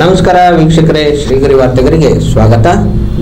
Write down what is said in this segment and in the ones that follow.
ನಮಸ್ಕಾರ ವೀಕ್ಷಕರೇ, ಶ್ರೀಗರಿ ವಾರ್ತೆಗರಿಗೆ ಸ್ವಾಗತ.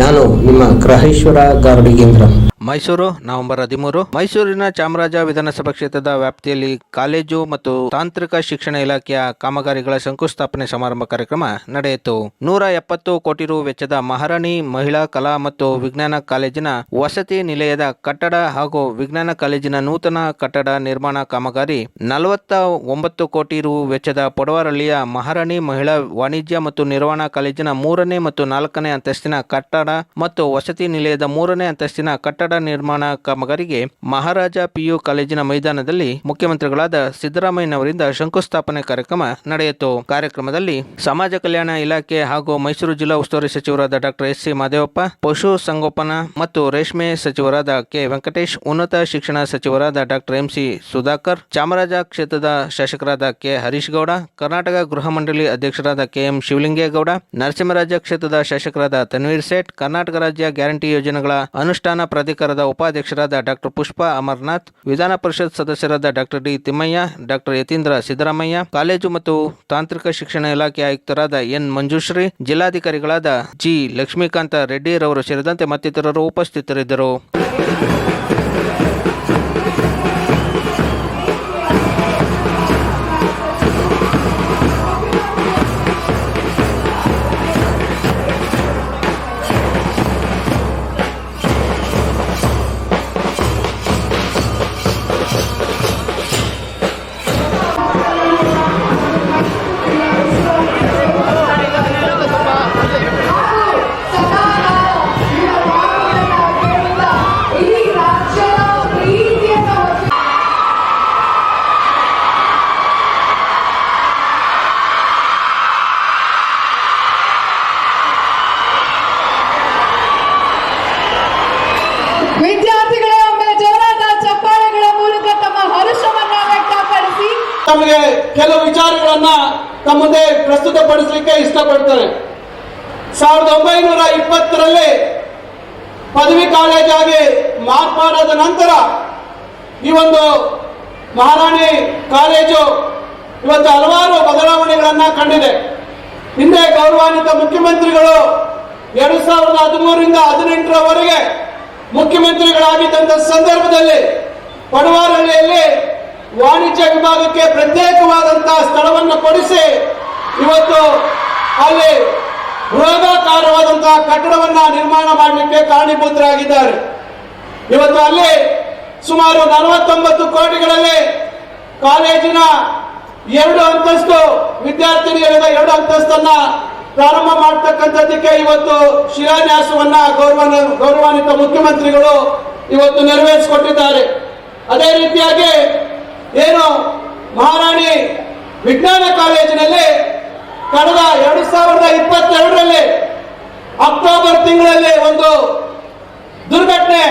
ನಾನು ನಿಮ್ಮ ಗ್ರಹೇಶ್ವರ ಗಾರ್ಡಿಗೇಂದ್ರ ಮೈಸೂರು, ನವೆಂಬರ್ ಹದಿಮೂರು. ಮೈಸೂರಿನ ಚಾಮರಾಜ ವಿಧಾನಸಭಾ ಕ್ಷೇತ್ರದ ವ್ಯಾಪ್ತಿಯಲ್ಲಿ ಕಾಲೇಜು ಮತ್ತು ತಾಂತ್ರಿಕ ಶಿಕ್ಷಣ ಇಲಾಖೆಯ ಕಾಮಗಾರಿಗಳ ಶಂಕುಸ್ಥಾಪನೆ ಸಮಾರಂಭ ಕಾರ್ಯಕ್ರಮ ನಡೆಯಿತು. ನೂರ ಎಪ್ಪತ್ತು ಕೋಟಿ ರು ವೆಚ್ಚದ ಮಹಾರಾಣಿ ಮಹಿಳಾ ಕಲಾ ಮತ್ತು ವಿಜ್ಞಾನ ಕಾಲೇಜಿನ ವಸತಿ ನಿಲಯದ ಕಟ್ಟಡ ಹಾಗೂ ವಿಜ್ಞಾನ ಕಾಲೇಜಿನ ನೂತನ ಕಟ್ಟಡ ನಿರ್ಮಾಣ ಕಾಮಗಾರಿ ನಲವತ್ತ ಒಂಬತ್ತು ಕೋಟಿ ರು ವೆಚ್ಚದ ಪೊಡವರಳ್ಳಿಯ ಮಹಾರಾಣಿ ಮಹಿಳಾ ವಾಣಿಜ್ಯ ಮತ್ತು ನಿರ್ವಹಣಾ ಕಾಲೇಜಿನ ಮೂರನೇ ಮತ್ತು ನಾಲ್ಕನೇ ಅಂತಸ್ತಿನ ಕಟ್ಟಡ ಮತ್ತು ವಸತಿ ನಿಲಯದ ಮೂರನೇ ಅಂತಸ್ತಿನ ಕಟ್ಟಡ ನಿರ್ಮಾಣ ಕಾಮಗಾರಿಗೆ ಮಹಾರಾಜ ಪಿಯು ಕಾಲೇಜಿನ ಮೈದಾನದಲ್ಲಿ ಮುಖ್ಯಮಂತ್ರಿಗಳಾದ ಸಿದ್ದರಾಮಯ್ಯನವರಿಂದ ಶಂಕುಸ್ಥಾಪನೆ ಕಾರ್ಯಕ್ರಮ ನಡೆಯಿತು. ಕಾರ್ಯಕ್ರಮದಲ್ಲಿ ಸಮಾಜ ಕಲ್ಯಾಣ ಇಲಾಖೆ ಹಾಗೂ ಮೈಸೂರು ಜಿಲ್ಲಾ ಉಸ್ತುವಾರಿ ಸಚಿವರಾದ ಡಾಕ್ಟರ್ ಎಸ್ ಸಿ ಮಾದೇವಪ್ಪ, ಪಶು ಸಂಗೋಪನಾ ಮತ್ತು ರೇಷ್ಮೆ ಸಚಿವರಾದ ಕೆ. ವೆಂಕಟೇಶ್, ಉನ್ನತ ಶಿಕ್ಷಣ ಸಚಿವರಾದ doctor M C Sudhakar, Chamaraja ಕ್ಷೇತ್ರದ ಶಾಸಕರಾದ ಕೆ. ಹರೀಶ್ ಗೌಡ, ಕರ್ನಾಟಕ ಗೃಹ ಮಂಡಳಿ ಅಧ್ಯಕ್ಷರಾದ ಕೆ. ಎಂ. ಶಿವಲಿಂಗೇಗೌಡ, ನರಸಿಂಹರಾಜ ಕ್ಷೇತ್ರದ ಶಾಸಕರಾದ ತನ್ವೀರ್ ಸೇಠ್, ಕರ್ನಾಟಕ ರಾಜ್ಯ ಗ್ಯಾರಂಟಿ ಯೋಜನೆಗಳ ಅನುಷ್ಠಾನ ಪ್ರಾಧಿಕಾರದ ಉಪಾಧ್ಯಕ್ಷರಾದ ಡಾಕ್ಟರ್ ಪುಷ್ಪ ಅಮರ್ನಾಥ್, ವಿಧಾನ ಪರಿಷತ್ ಸದಸ್ಯರಾದ doctor D Thimmaiah, doctor Yathindra Siddaramaiah, college ಮತ್ತು ತಾಂತ್ರಿಕ ಶಿಕ್ಷಣ ಇಲಾಖೆ ಆಯುಕ್ತರಾದ ಎನ್ ಮಂಜುಶ್ರೀ, ಜಿಲ್ಲಾಧಿಕಾರಿಗಳಾದ ಜಿ ಲಕ್ಷ್ಮೀಕಾಂತ ರೆಡ್ಡಿರವರು ಸೇರಿದಂತೆ ಮತ್ತಿತರರು ಉಪಸ್ಥಿತರಿದ್ದರು. ಕೆಲವು ವಿಚಾರಗಳನ್ನ ತಮ್ಮ ಮುಂದೆ ಪ್ರಸ್ತುತಪಡಿಸಲಿಕ್ಕೆ ಇಷ್ಟಪಡ್ತಾರೆ ಸಾವಿರದ ಒಂಬೈನೂರ ಇಪ್ಪತ್ತರಲ್ಲಿ ಪದವಿ ಕಾಲೇಜಾಗಿ ಮಾರ್ಪಾಡಾದ ನಂತರ ಈ ಒಂದು ಮಹಾರಾಣಿ ಕಾಲೇಜು ಇವತ್ತು ಹಲವಾರು ಬದಲಾವಣೆಗಳನ್ನ ಕಂಡಿದೆ. ಹಿಂದೆ ಗೌರವಾನ್ವಿತ ಮುಖ್ಯಮಂತ್ರಿಗಳು ಎರಡು ಸಾವಿರದ ಹದಿಮೂರರಿಂದ ಹದಿನೆಂಟರವರೆಗೆ ಮುಖ್ಯಮಂತ್ರಿಗಳಾಗಿದ್ದಂಥ ಸಂದರ್ಭದಲ್ಲಿ ಪಡುವಾರಹಳ್ಳಿಯಲ್ಲಿ ವಾಣಿಜ್ಯ ವಿಭಾಗಕ್ಕೆ ಪ್ರತ್ಯೇಕವಾದಂತಹ ಸ್ಥಳವನ್ನು ಕೊಡಿಸಿ ಇವತ್ತು ಅಲ್ಲಿ ಬೃಹದಾಕಾರವಾದಂತಹ ಕಟ್ಟಡವನ್ನ ನಿರ್ಮಾಣ ಮಾಡಲಿಕ್ಕೆ ಕಾರಣೀಭೂತರಾಗಿದ್ದಾರೆ. ಇವತ್ತು ಅಲ್ಲಿ ಸುಮಾರು ನಲವತ್ತೊಂಬತ್ತು ಕೋಟಿಗಳಲ್ಲಿ ಕಾಲೇಜಿನ ಎರಡು ಅಂತಸ್ತು ವಿದ್ಯಾರ್ಥಿನಿಯರ ಎರಡು ಅಂತಸ್ತನ್ನ ಪ್ರಾರಂಭ ಮಾಡತಕ್ಕಂಥದ್ದಕ್ಕೆ ಇವತ್ತು ಶಿಲಾನ್ಯಾಸವನ್ನ ಗೌರವ ಗೌರವಾನ್ವಿತ ಮುಖ್ಯಮಂತ್ರಿಗಳು ಇವತ್ತು ನೆರವೇರಿಸಿಕೊಟ್ಟಿದ್ದಾರೆ. ಅದೇ ರೀತಿಯಾಗಿ ಏನು ಮಹಾರಾಣಿ ವಿಜ್ಞಾನ ಕಾಲೇಜಿನಲ್ಲಿ ಕಳೆದ ಎರಡು ಸಾವಿರದ ಇಪ್ಪತ್ತೆರಡರಲ್ಲಿ ಅಕ್ಟೋಬರ್ ತಿಂಗಳಲ್ಲಿ ಒಂದು ದುರ್ಘಟನೆ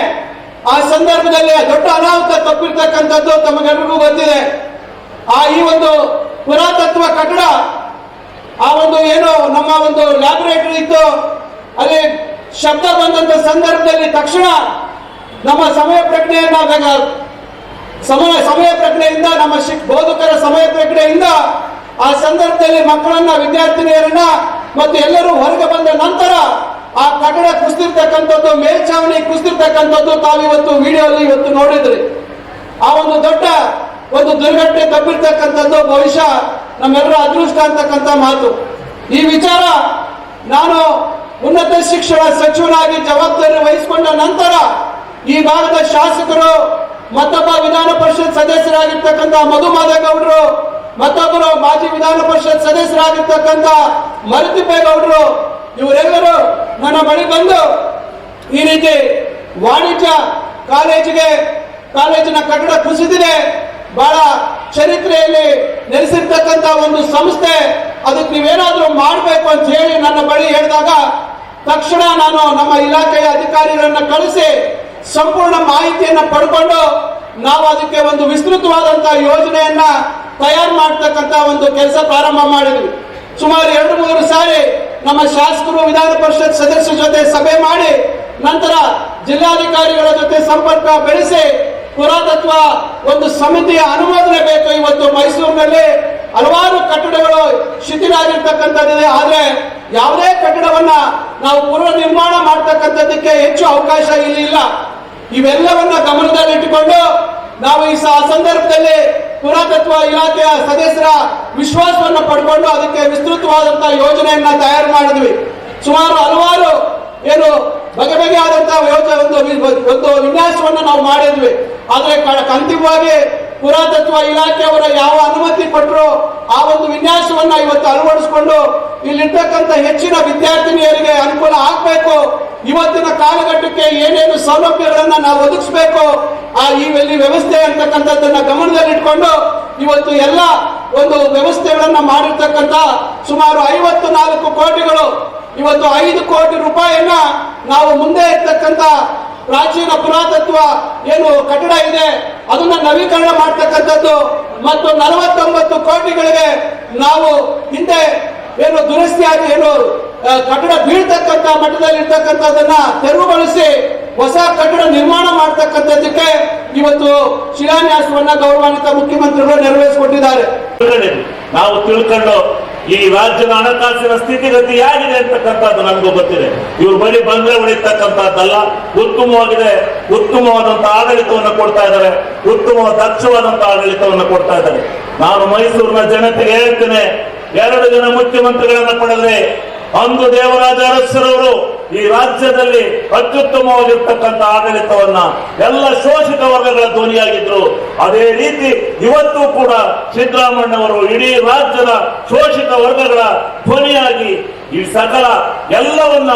ಆ ಸಂದರ್ಭದಲ್ಲಿ ದೊಡ್ಡ ಅನಾಹುತ ತಪ್ಪಿರ್ತಕ್ಕಂಥದ್ದು ತಮಗೆಲ್ಲರಿಗೂ ಗೊತ್ತಿದೆ. ಆ ಈ ಒಂದು ಪುರಾತತ್ವ ಕಟ್ಟಡ, ಆ ಒಂದು ಏನು ನಮ್ಮ ಒಂದು ಲ್ಯಾಬೊರೇಟರಿ ಇತ್ತು, ಅಲ್ಲಿ ಶಬ್ದ ಬಂದಂತ ಸಂದರ್ಭದಲ್ಲಿ ತಕ್ಷಣ ನಮ್ಮ ಸಮಯ ಪ್ರಜ್ಞೆಯನ್ನ ಸಮಯ ಸಮಯ ಪ್ರಜ್ಞೆಯಿಂದ, ನಮ್ಮ ಶಿಕ್ ಬೋಧಕರ ಸಮಯ ಪ್ರಜ್ಞೆಯಿಂದ ಆ ಸಂದರ್ಭದಲ್ಲಿ ಮಕ್ಕಳನ್ನ, ವಿದ್ಯಾರ್ಥಿನಿಯರನ್ನ ಮತ್ತು ಎಲ್ಲರೂ ಹೊರಗೆ ಬಂದ ನಂತರ ಆ ಕಟ್ಟಡ ಕುಸಿದಿರ್ತಕ್ಕಂಥದ್ದು, ಮೇಲ್ಛಾವಣಿ ಕುಸಿದಿರ್ತಕ್ಕಂಥದ್ದು ತಾವಿವತ್ತು ವಿಡಿಯೋಲಿ ಇವತ್ತು ನೋಡಿದ್ರಿ. ಆ ಒಂದು ದೊಡ್ಡ ಒಂದು ದುರ್ಘಟನೆ ತಪ್ಪಿರ್ತಕ್ಕಂಥದ್ದು ಬಹುಶಃ ನಮ್ಮೆಲ್ಲರ ಅದೃಷ್ಟ ಅಂತಕ್ಕಂಥ ಮಾತು. ಈ ವಿಚಾರ ನಾನು ಉನ್ನತ ಶಿಕ್ಷಣ ಸಚಿವನಾಗಿ ಜವಾಬ್ದಾರಿ ವಹಿಸಿಕೊಂಡ ನಂತರ ಈ ಭಾಗದ ಶಾಸಕರು, ಮತ್ತೊಬ್ಬ ಸದಸ್ಯರಾಗಿರ್ತಕ್ಕಂಥ ಮಧು ಮಾದೇಗೌಡರು ಮತ್ತೊಬ್ಬರು ಮಾಜಿ ವಿಧಾನ ಪರಿಷತ್ ಸದಸ್ಯರಾಗಿರ್ತಕ್ಕಂಥ ಮರುತಿಪ್ಪೇಗೌಡರು, ಇವರೆಲ್ಲರೂ ನನ್ನ ಬಳಿ ಬಂದು ಈ ರೀತಿ ವಾಣಿಜ್ಯ ಕಾಲೇಜಿಗೆ, ಕಾಲೇಜಿನ ಕಟ್ಟಡ ಕುಸಿದಿದೆ. ಬಹಳ ಚರಿತ್ರೆಯಲ್ಲಿ ನೆಲೆಸಿರ್ತಕ್ಕಂಥ ಒಂದು ಸಂಸ್ಥೆ, ಅದಕ್ಕೆ ನೀವೇನಾದ್ರೂ ಮಾಡಬೇಕು ಅಂತ ಹೇಳಿ ನನ್ನ ಬಳಿ ಹೇಳಿದಾಗ, ತಕ್ಷಣ ನಾನು ನಮ್ಮ ಇಲಾಖೆಯ ಅಧಿಕಾರಿಗಳನ್ನ ಕಳಿಸಿ ಸಂಪೂರ್ಣ ಮಾಹಿತಿಯನ್ನ ಪಡ್ಕೊಂಡು ನಾವು ಅದಕ್ಕೆ ಒಂದು ವಿಸ್ತೃತವಾದಂತಹ ಯೋಜನೆಯನ್ನ ತಯಾರು ಮಾಡತಕ್ಕಂತ ಒಂದು ಕೆಲಸ ಪ್ರಾರಂಭ ಮಾಡಿದ್ವಿ. ಸುಮಾರು ಎರಡು ಮೂರು ಸಾರಿ ನಮ್ಮ ಶಾಸಕರು ವಿಧಾನ ಪರಿಷತ್ ಸದಸ್ಯರ ಜೊತೆ ಸಭೆ ಮಾಡಿ ನಂತರ ಜಿಲ್ಲಾಧಿಕಾರಿಗಳ ಜೊತೆ ಸಂಪರ್ಕ ಬೆಳೆಸಿ ಪುರಾತತ್ವ ಒಂದು ಸಮಿತಿಯ ಅನುಮೋದನೆ ಬೇಕು ಇವತ್ತು ಮೈಸೂರಿನಲ್ಲಿ. ಹಲವಾರು ಕಟ್ಟಡಗಳು ಶಿಥಿಲಾಗಿರ್ತಕ್ಕಂಥದ್ದಿದೆ. ಆದ್ರೆ ಯಾವುದೇ ಕಟ್ಟಡವನ್ನ ನಾವು ಪುನರ್ ನಿರ್ಮಾಣ ಮಾಡ್ತಕ್ಕಂಥದ್ದಕ್ಕೆ ಹೆಚ್ಚು ಅವಕಾಶ ಇಲ್ಲಿ ಇಲ್ಲ. ಇವೆಲ್ಲವನ್ನ ಗಮನದಲ್ಲಿಟ್ಟುಕೊಂಡು ನಾವು ಈ ಸಂದರ್ಭದಲ್ಲಿ ಪುರಾತತ್ವ ಇಲಾಖೆಯ ಸದಸ್ಯರ ವಿಶ್ವಾಸವನ್ನು ಪಡ್ಕೊಂಡು ಅದಕ್ಕೆ ವಿಸ್ತೃತವಾದಂತಹ ಯೋಜನೆಯನ್ನ ತಯಾರು ಮಾಡಿದ್ವಿ. ಸುಮಾರು ಹಲವಾರು ಏನು ಬಗೆ ಬಗೆಯಾದಂತಹ ಯೋಜನೆ ಒಂದು ಒಂದು ವಿನ್ಯಾಸವನ್ನು ನಾವು ಮಾಡಿದ್ವಿ. ಆದ್ರೆ ಅಂತಿಮವಾಗಿ ಪುರಾತತ್ವ ಇಲಾಖೆಯವರ ಯಾವ ಅನುಮತಿ ಕೊಟ್ಟರು ಆ ಒಂದು ವಿನ್ಯಾಸವನ್ನ ಇವತ್ತು ಅಳವಡಿಸಿಕೊಂಡು ಇಲ್ಲಿರ್ತಕ್ಕಂಥ ಹೆಚ್ಚಿನ ವಿದ್ಯಾರ್ಥಿನಿಯರಿಗೆ ಅನುಕೂಲ ಇವತ್ತಿನ ಕಾಲಘಟ್ಟಕ್ಕೆ ಏನೇನು ಸೌಲಭ್ಯಗಳನ್ನು ನಾವು ಒದಗಿಸ್ಬೇಕು, ಆ ಈ ವ್ಯವಸ್ಥೆ ಅಂತಕ್ಕಂಥದ್ದನ್ನ ಗಮನದಲ್ಲಿಟ್ಕೊಂಡು ಇವತ್ತು ಎಲ್ಲ ಒಂದು ವ್ಯವಸ್ಥೆಗಳನ್ನ ಮಾಡಿರ್ತಕ್ಕಂಥ ಸುಮಾರು ಐವತ್ತು ನಾಲ್ಕು ಕೋಟಿಗಳು, ಇವತ್ತು ಐದು ಕೋಟಿ ರೂಪಾಯಿಯನ್ನ ನಾವು ಮುಂದೆ ಇರ್ತಕ್ಕಂಥ ಪ್ರಾಚೀನ ಪುರಾತತ್ವ ಏನು ಕಟ್ಟಡ ಇದೆ, ಅದನ್ನ ನವೀಕರಣ ಮಾಡ್ತಕ್ಕಂಥದ್ದು ಮತ್ತು ನಲವತ್ತೊಂಬತ್ತು ಕೋಟಿಗಳಿಗೆ ನಾವು ಹಿಂದೆ ಏನು ದುರಸ್ತಿಯಾಗಿ ಏನು ಆ, ಕಟ್ಟಡ ಬೀಳ್ತಕ್ಕಂಥ ಮಟ್ಟದಲ್ಲಿ ಇರ್ತಕ್ಕಂಥದ್ದನ್ನ ತೆರವುಗೊಳಿಸಿ ಹೊಸ ಕಟ್ಟಡ ನಿರ್ಮಾಣ ಮಾಡ್ತಕ್ಕಂಥದ್ದಕ್ಕೆ ಇವತ್ತು ಶಿಲಾನ್ಯಾಸವನ್ನ ಗೌರವಾನ್ವಿತ ಮುಖ್ಯಮಂತ್ರಿಗಳು ನೆರವೇರಿಸಿಕೊಟ್ಟಿದ್ದಾರೆ. ನಾವು ತಿಳ್ಕೊಂಡು ಈ ರಾಜ್ಯದ ಹಣಕಾಸಿನ ಸ್ಥಿತಿಗತಿ ಹೇಗಿದೆ ಅಂತಕ್ಕಂಥದ್ದು ನಮಗೂ ಗೊತ್ತಿದೆ. ಇವ್ರ ಬಳಿ ಬಂದ್ರೆ ಉಳಿತಕ್ಕಂಥದ್ದಲ್ಲ. ಉತ್ತಮವಾಗಿದೆ ಉತ್ತಮವಾದಂತಹ ಆಡಳಿತವನ್ನು ಕೊಡ್ತಾ ಇದ್ದಾರೆ. ಉತ್ತಮ ದಕ್ಷವಾದಂತಹ ಆಡಳಿತವನ್ನು ಕೊಡ್ತಾ ಇದ್ದಾರೆ. ನಾನು ಮೈಸೂರಿನ ಜನತೆಗೆ ಹೇಳ್ತೇನೆ ಎರಡು ಜನ ಮುಖ್ಯಮಂತ್ರಿಗಳನ್ನ ಪಡೆದ್ರೆ ಅಂದು ದೇವರಾಜ ಅರಸರವರು ಈ ರಾಜ್ಯದಲ್ಲಿ ಅತ್ಯುತ್ತಮವಾಗಿರ್ತಕ್ಕಂಥ ಆಡಳಿತವನ್ನ ಎಲ್ಲ ಶೋಷಿತ ವರ್ಗಗಳ ಧ್ವನಿಯಾಗಿದ್ರು. ಅದೇ ರೀತಿ ಇವತ್ತು ಕೂಡ ಸಿದ್ದರಾಮಣ್ಣವರು ಇಡೀ ರಾಜ್ಯದ ಶೋಷಿತ ವರ್ಗಗಳ ಧ್ವನಿಯಾಗಿ ಈ ಸಕಲ ಎಲ್ಲವನ್ನ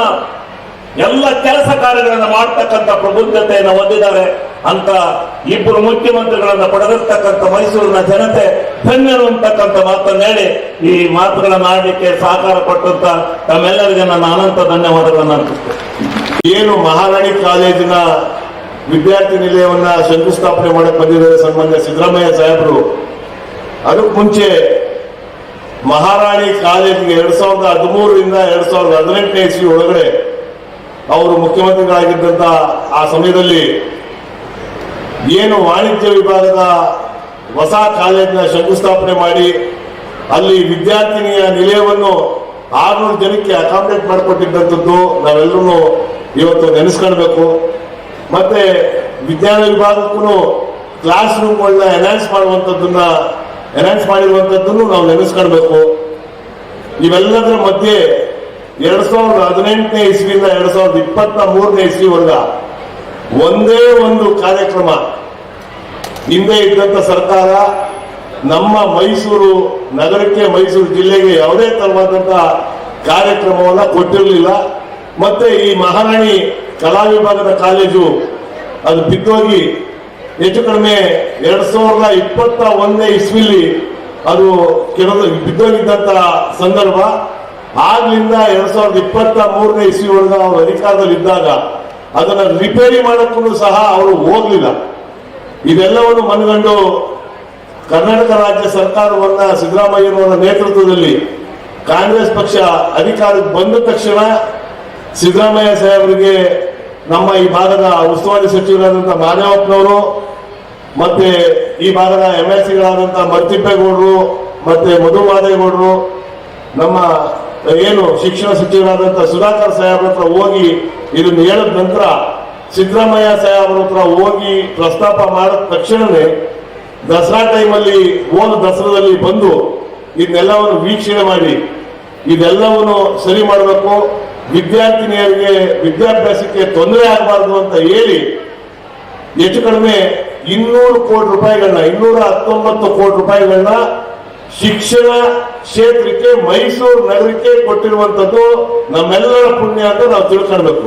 ಎಲ್ಲ ಕೆಲಸ ಕಾರ್ಯಗಳನ್ನ ಮಾಡ್ತಕ್ಕಂಥ ಪ್ರಬುದ್ಧತೆಯನ್ನು ಹೊಂದಿದ್ದಾರೆ ಅಂತ ಇಬ್ಬರು ಮುಖ್ಯಮಂತ್ರಿಗಳನ್ನ ಪಡೆದಿರ್ತಕ್ಕಂಥ ಮೈಸೂರಿನ ಜನತೆ ಧನ್ಯರು ಅಂತಕ್ಕಂಥ ಮಾತನ್ನ ಹೇಳಿ ಈ ಮಾತುಗಳನ್ನ ಆಡಲಿಕ್ಕೆ ಸಹಕಾರ ಪಟ್ಟಂತ ತಮ್ಮೆಲ್ಲರಿಗೆ ನನ್ನ ಅನಂತ ಧನ್ಯವಾದಗಳನ್ನು ಅರ್ಪಿಸ್ತೇನೆ. ಏನು ಮಹಾರಾಣಿ ಕಾಲೇಜಿನ ವಿದ್ಯಾರ್ಥಿ ನಿಲಯವನ್ನ ಶಂಕುಸ್ಥಾಪನೆ ಮಾಡಕ್ಕೆ ಬಂದಿದ್ದಾರೆ ಸಂಬಂಧ ಸಿದ್ದರಾಮಯ್ಯ ಸಾಹೇಬರು. ಅದಕ್ಕೆ ಮುಂಚೆ ಮಹಾರಾಣಿ ಕಾಲೇಜಿಗೆ ಎರಡ್ ಸಾವಿರದ ಹದಿಮೂರರಿಂದ ಎರಡ್ ಸಾವಿರದ ಹದಿನೆಂಟನೇ ಇಸ್ವಿ ಒಳಗಡೆ ಅವರು ಮುಖ್ಯಮಂತ್ರಿಗಳಾಗಿದ್ದಂತ ಆ ಸಮಯದಲ್ಲಿ ಏನು ವಾಣಿಜ್ಯ ವಿಭಾಗದ ಹೊಸ ಕಾಲೇಜಿನ ಶಂಕುಸ್ಥಾಪನೆ ಮಾಡಿ ಅಲ್ಲಿ ವಿದ್ಯಾರ್ಥಿನಿಯ ನಿಲಯವನ್ನು ಆರ್ನೂರು ಜನಕ್ಕೆ ಅಕಾಮಿಡೇಟ್ ಮಾಡಿಕೊಟ್ಟಿದ್ದಂಥದ್ದು ನಾವೆಲ್ಲರೂ ಇವತ್ತು ನೆನೆಸ್ಕೊಳ್ಬೇಕು. ಮತ್ತೆ ವಿಜ್ಞಾನ ವಿಭಾಗಕ್ಕೂ ಕ್ಲಾಸ್ ರೂಮ್ಗಳನ್ನ ಎನ್ಹಾನ್ಸ್ ಮಾಡುವಂಥದ್ದನ್ನ ಎನ್ಹಾನ್ಸ್ ಮಾಡಿರುವಂಥದ್ದನ್ನು ನಾವು ನೆನೆಸ್ಕೊಳ್ಬೇಕು. ಇವೆಲ್ಲದರ ಮಧ್ಯೆ ಎರಡ್ ಸಾವಿರದ ಹದಿನೆಂಟನೇ ಇಸ್ವಿಯಿಂದ ಎರಡ್ ಸಾವಿರದ ಇಪ್ಪತ್ತ ಮೂರನೇ ಇಸ್ವಿವರೆಗ ಒಂದೇ ಒಂದು ಕಾರ್ಯಕ್ರಮ ಹಿಂದೆ ಇದ್ದಂತ ಸರ್ಕಾರ ನಮ್ಮ ಮೈಸೂರು ನಗರಕ್ಕೆ ಮೈಸೂರು ಜಿಲ್ಲೆಗೆ ಯಾವುದೇ ತರವಾದಂತಹ ಕಾರ್ಯಕ್ರಮವನ್ನು ಕೊಟ್ಟಿರಲಿಲ್ಲ. ಮತ್ತೆ ಈ ಮಹಾರಾಣಿ ಕಲಾ ವಿಭಾಗದ ಕಾಲೇಜು ಅದು ಬಿದ್ದೋಗಿ ಹೆಚ್ಚು ಕಡಿಮೆ ಎರಡ್ ಸಾವಿರದ ಇಪ್ಪತ್ತ ಒಂದನೇ ಇಸ್ವಿಲಿ ಅದು ಕೆಲವು ಬಿದ್ದೋಗಿದ್ದಂತ ಸಂದರ್ಭ. ಆಗ್ಲಿಂದ ಎರಡ್ ಸಾವಿರದ ಇಪ್ಪತ್ತ ಮೂರನೇ ಇಸ್ವಿವರೆಗೂ ಅವರು ಅಧಿಕಾರದಲ್ಲಿ ಇದ್ದಾಗ ಅದನ್ನ ರಿಪೇರಿ ಮಾಡಕ್ಕೂ ಸಹ ಅವರು ಹೋಗ್ಲಿಲ್ಲ. ಇದೆಲ್ಲವನ್ನು ಮನಗಂಡು ಕರ್ನಾಟಕ ರಾಜ್ಯ ಸರ್ಕಾರವನ್ನ ಸಿದ್ದರಾಮಯ್ಯನವರ ನೇತೃತ್ವದಲ್ಲಿ ಕಾಂಗ್ರೆಸ್ ಪಕ್ಷ ಅಧಿಕಾರಕ್ಕೆ ಬಂದ ತಕ್ಷಣ ಸಿದ್ದರಾಮಯ್ಯ ಸಾಹೇಬರಿಗೆ ನಮ್ಮ ಈ ಭಾಗದ ಉಸ್ತುವಾರಿ ಸಚಿವರಾದಂತಹ ಮಾದೇವಪ್ಪನವರು ಮತ್ತೆ ಈ ಭಾಗದ ಎಂ ಸಿಗಳಾದಂಥ ಮರ್ತಿಪ್ಪೇಗೌಡರು ಮತ್ತೆ ಮಧು ಮಾದೇಗೌಡರು, ನಮ್ಮ ಏನು ಶಿಕ್ಷಣ ಸಚಿವರಾದಂತಹ ಸುಧಾಕರ್ ಸಾಹೇಬ್ರ ಹತ್ರ ಹೋಗಿ ಇದನ್ನು ಹೇಳಿದ ನಂತರ ಸಿದ್ದರಾಮಯ್ಯ ಸಾಹೇಬ್ರ ಹತ್ರ ಹೋಗಿ ಪ್ರಸ್ತಾಪ ಮಾಡಿದ ತಕ್ಷಣವೇ ದಸರಾ ಟೈಮಲ್ಲಿ ಹೋದ ದಸರಾದಲ್ಲಿ ಬಂದು ಇದನ್ನೆಲ್ಲವನ್ನು ವೀಕ್ಷಣೆ ಮಾಡಿ, ಇದೆಲ್ಲವನ್ನು ಸರಿ ಮಾಡಬೇಕು, ವಿದ್ಯಾರ್ಥಿನಿಯರಿಗೆ ವಿದ್ಯಾಭ್ಯಾಸಕ್ಕೆ ತೊಂದರೆ ಆಗಬಾರ್ದು ಅಂತ ಹೇಳಿ ಹೆಚ್ಚು ಕಡಿಮೆ ಇನ್ನೂರು ಕೋಟಿ ರೂಪಾಯಿಗಳನ್ನ, ಇನ್ನೂರ ಹತ್ತೊಂಬತ್ತು ಕೋಟಿ ರೂಪಾಯಿಗಳನ್ನ ಶಿಕ್ಷಣ ಕ್ಷೇತ್ರಕ್ಕೆ ಮೈಸೂರು ನಗರಕ್ಕೆ ಕೊಟ್ಟಿರುವಂತದ್ದು ನಮ್ಮೆಲ್ಲರ ಪುಣ್ಯ ಅಂತ ನಾವು ತಿಳ್ಕೊಳ್ಬೇಕು.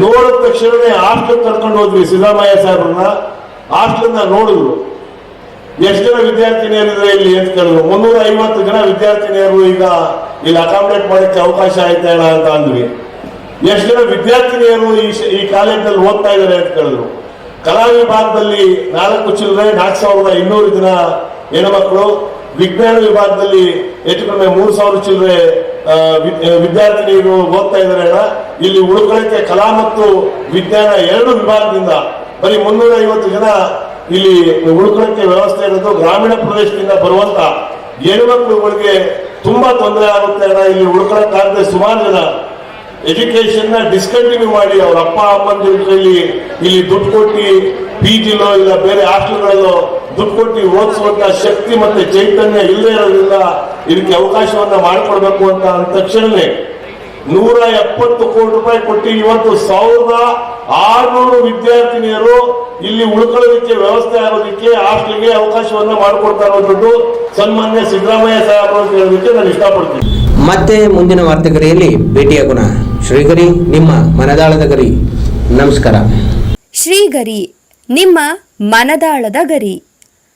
ನೋಡಿದ ತಕ್ಷಣವೇ ಹಾಸ್ಟೆಲ್ ಕರ್ಕೊಂಡು ಹೋದ್ವಿ ಸಿದ್ದರಾಮಯ್ಯ ಸಾಹೇಬ್ರನ್ನ. ಹಾಸ್ಟೆಲ್ನ ನೋಡಿದ್ರು. ಎಷ್ಟು ಜನ ವಿದ್ಯಾರ್ಥಿನಿಯರಿದ್ರೆ ಇಲ್ಲಿ ಅಂತ ಕೇಳಿದ್ರು. ಮುನ್ನೂರ ಐವತ್ತು ಜನ ವಿದ್ಯಾರ್ಥಿನಿಯರು ಈಗ ಇಲ್ಲಿ ಅಕಾಮಿಡೇಟ್ ಮಾಡಕ್ಕೆ ಅವಕಾಶ ಆಯ್ತಾ ಇಲ್ಲ ಅಂತ ಅಂದ್ವಿ. ಎಷ್ಟು ಜನ ವಿದ್ಯಾರ್ಥಿನಿಯರು ಈ ಕಾಲೇಜಲ್ಲಿ ಓದ್ತಾ ಇದ್ದಾರೆ ಅಂತ ಕೇಳಿದ್ರು. ಕಲಾ ವಿಭಾಗದಲ್ಲಿ ನಾಲ್ಕು ಚಿಲ್ಲರೆ ನಾಲ್ಕು ಸಾವಿರದ ಇನ್ನೂರು ಜನ ಹೆಣ್ಮಕ್ಳು ವಿಜ್ಞಾನ ವಿಭಾಗದಲ್ಲಿ ಹೆಚ್ಚು ಕಡಿಮೆ ಮೂರು ಸಾವಿರ ಚಿಲ್ಲರೆ ವಿದ್ಯಾರ್ಥಿನಿಯರು ಓದ್ತಾ ಇದ್ದಾರೆ ಅಣ್ಣ. ಇಲ್ಲಿ ಉಳ್ಕೊಳ್ಳೋಕೆ ಕಲಾ ಮತ್ತು ವಿಜ್ಞಾನ ಎರಡು ವಿಭಾಗದಿಂದ ಬರೀ ಮುನ್ನೂರ ಐವತ್ತು ಜನ ಇಲ್ಲಿ ಉಳ್ಕೊಳ್ಳೋಕೆ ವ್ಯವಸ್ಥೆ ಇರೋದು ಗ್ರಾಮೀಣ ಪ್ರದೇಶದಿಂದ ಬರುವಂತ ಹೆಣ್ಮಕ್ಳುಗಳಿಗೆ ತುಂಬಾ ತೊಂದರೆ ಆಗುತ್ತೆ ಅಣ್ಣ ಇಲ್ಲಿ ಉಳ್ಕೊಳಕ್ಕಾಗದೆ ಸುಮಾರು ಜನ ಎಜುಕೇಶನ್ನ ಡಿಸ್ಕಂಟಿನ್ಯೂ ಮಾಡಿ ಅವ್ರ ಅಪ್ಪ ಅಮ್ಮನ ಜೊತೆಯಲ್ಲಿ ಇಲ್ಲಿ ದುಡ್ಡು ಕೊಟ್ಟಿ ಪಿ ಜಿಲೋ ಇಲ್ಲ ಬೇರೆ ಹಾಸ್ಟೆಲ್ಗಳಲ್ಲೋ ದುಡ್ಡು ಕೊಟ್ಟು ಓದಿಸುವಂತ ಶಕ್ತಿ ಮತ್ತೆ ಚೈತನ್ಯ ಇಲ್ಲದೆ ಇರೋದ್ರಿಂದ ಇದಕ್ಕೆ ಅವಕಾಶವನ್ನ ಮಾಡಿಕೊಡ್ಬೇಕು ಅಂತ ಅಂದ ತಕ್ಷಣವೇ ನೂರ ಎಪ್ಪತ್ತು ಕೋಟಿ ರೂಪಾಯಿ ಕೊಟ್ಟು ಇವತ್ತು ಸಾವಿರದ ಆರ್ನೂರು ವಿದ್ಯಾರ್ಥಿನಿಯರು ಇಲ್ಲಿ ಉಳ್ಕೊಳ್ಳೋದಕ್ಕೆ ವ್ಯವಸ್ಥೆ ಆಗೋದಕ್ಕೆ ಹಾಸ್ಟೆಲ್ಗೆ ಅವಕಾಶವನ್ನ ಮಾಡಿಕೊಡ್ತಾ ಇರೋದು ಸನ್ಮಾನ್ಯ ಸಿದ್ದರಾಮಯ್ಯ ಸಾಹೇಬರು ಅಂತ ಹೇಳೋದಕ್ಕೆ ನಾನು ಇಷ್ಟಪಡ್ತೀನಿ. ಮತ್ತೆ ಮುಂದಿನ ವಾರ್ತೆಗರಿಯಲ್ಲಿ ಭೇಟಿಯಾಗೋಣ. ಶ್ರೀಗರಿ ನಿಮ್ಮ ಮನದಾಳದ ಗರಿ. ನಮಸ್ಕಾರ. ಶ್ರೀಗರಿ ನಿಮ್ಮ ಮನದಾಳದ ಗರಿ.